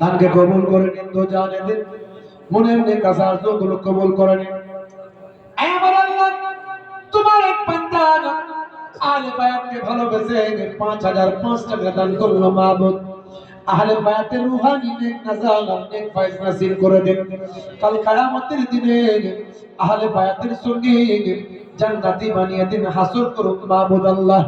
দানকে কবুল করে নিন তো জানে দিন। মনের নেক আসারগুলো কবুল করে নিন। আমার আল্লাহ, তোমার এক বান্দা আলে বায়াতকে ভালোবেসে পাঁচ হাজার পাঁচ টাকা দান করল মাহবুব। আহলে বায়াতের রুহানি নেক নাজাল নেক নাসিব করে দেন। কাল কিয়ামতের দিনে আহলে বায়াতের সঙ্গে জান্নাতি বানিয়ে দিন হাসর করুন মাহবুব আল্লাহ।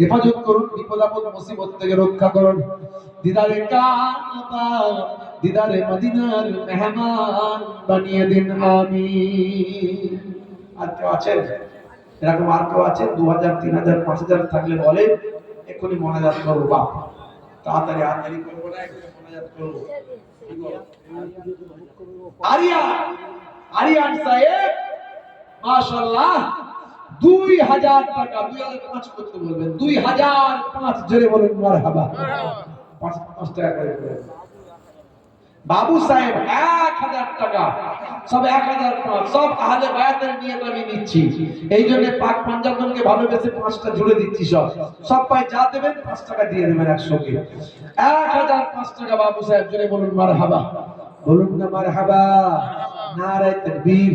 হেফাজত করুন, বিপদ আপদ, মুসিবত থেকে রক্ষা করুন। দিদারে দিদারে মদিনার মেহমান বানিয়ে দিন, আমিন। আর কেউ আছেন? এরকম আর কেউ আছেন? দু হাজার তিন হাজার পাঁচ হাজার থাকলে বলে এক্ষুনি মনাজাত করব, বাপ। তাড়াতাড়ি করব না, এক্ষুনি করব? আরিয়া আরিয়ান সাহেব মাশাল্লাহ দুই হাজার টাকা, দুই হাজার পাঁচ করতে বলবেন, দুই হাজার পাঁচ জোরে বলেন মার হাবা পাঁচ টাকা করে। বাবু সাহেব, এক হাজার টাকা। সব এক হাজার পাঁচ। সব আহলে বায়াতের নিয়ে আমি নিচ্ছি। এই জন্য পাক পাঞ্জাবনকে ভালোবেসে পাঁচটা জুড়ে দিচ্ছি সব। সব পাই যা দেবেন, পাঁচ টাকা দিয়ে দেবেন একসঙ্গে। এক হাজার পাঁচ টাকা বাবু সাহেব, জোরে বলুন মার হাবা বলুন না মার হাবা নারে তকবীর।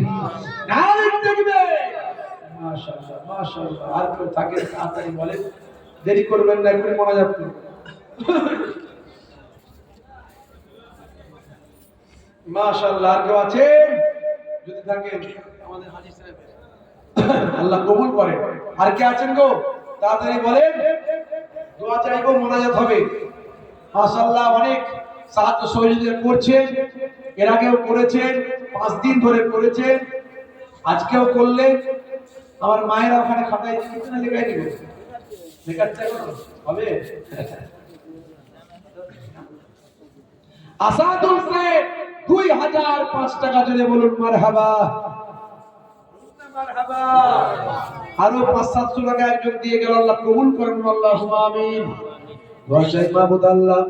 নারে তকবীর। মাশাআল্লাহ মাশাআল্লাহ। আর কেউ থাকে, তাড়াতাড়ি বলেন। দেরি করবেন না একটু মনোযোগ করুন মাশাআল্লাহ, আর কেউ আছেন যদি থাকেন, আমাদের হাজী সাহেব। আল্লাহ কবুল করে আর কে আছেন গো? তাড়াতাড়ি বলেন। দোয়া চাইব মোনাজাত হবে। মাশাআল্লাহ, অনেক সাহায্য সহযোগিতা করছেন। এর আগেও করেছেন, পাঁচ দিন ধরে করেছেন। আজকেও করলেন। আমার মায়েরা ওখানে খাতায় কিছু না লেখাই লেখাচ্ছে এখন হবে? আসাদুল সাহেব দুই হাজার পাঁচ টাকা জুড়ে বলুন মার হাবা আরও পাঁচ সাতশো টাকা একজন দিয়ে গেল আল্লাহ কবুল করেন আল্লাহ আমিন। রসাই মাহবুদ আল্লাহ।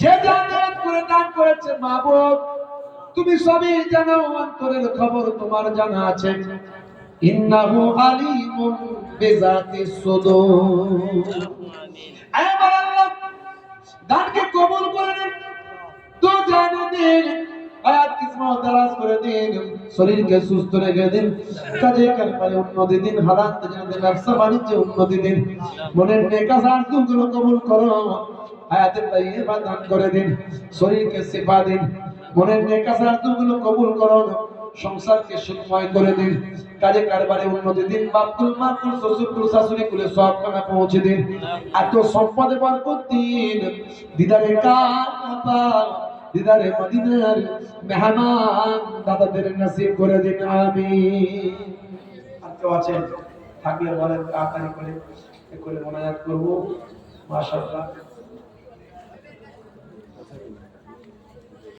যে করে দান করেছে মাহবুব তুমি সবই জানো অন্তরের খবর তোমার জানা আছে। ইন্নাহু আলিমুন বিজাতিস সুদূর। আয় আল্লাহ দানকে কবুল করে নিন। দিন, আয়াত কিসমত করে দিন, শরীরকে সুস্থ রেখে দিন কাজে উন্নতি দিন হালাত ব্যবসা বাণিজ্যে উন্নতি দিন, মনের কবুল করো দান করে দিন, শরীরকে দিন, মনের কবুল করো, সংসারকে সুখময় করে দিন, কাজে কারবারে উন্নতি দিন মাকুল শাশুড়ি কুলে সব পৌঁছে দিন এত সম্পদে বরকত দিন দিদারে কাবা দিদারে মদিনার মেহমান দাদাদের নসিব করে দিন, আমিন। আর কেউ আছেন থাকলে বলেন, তাড়াতাড়ি করে করে মোনাজাত করব। মাশাআল্লাহ।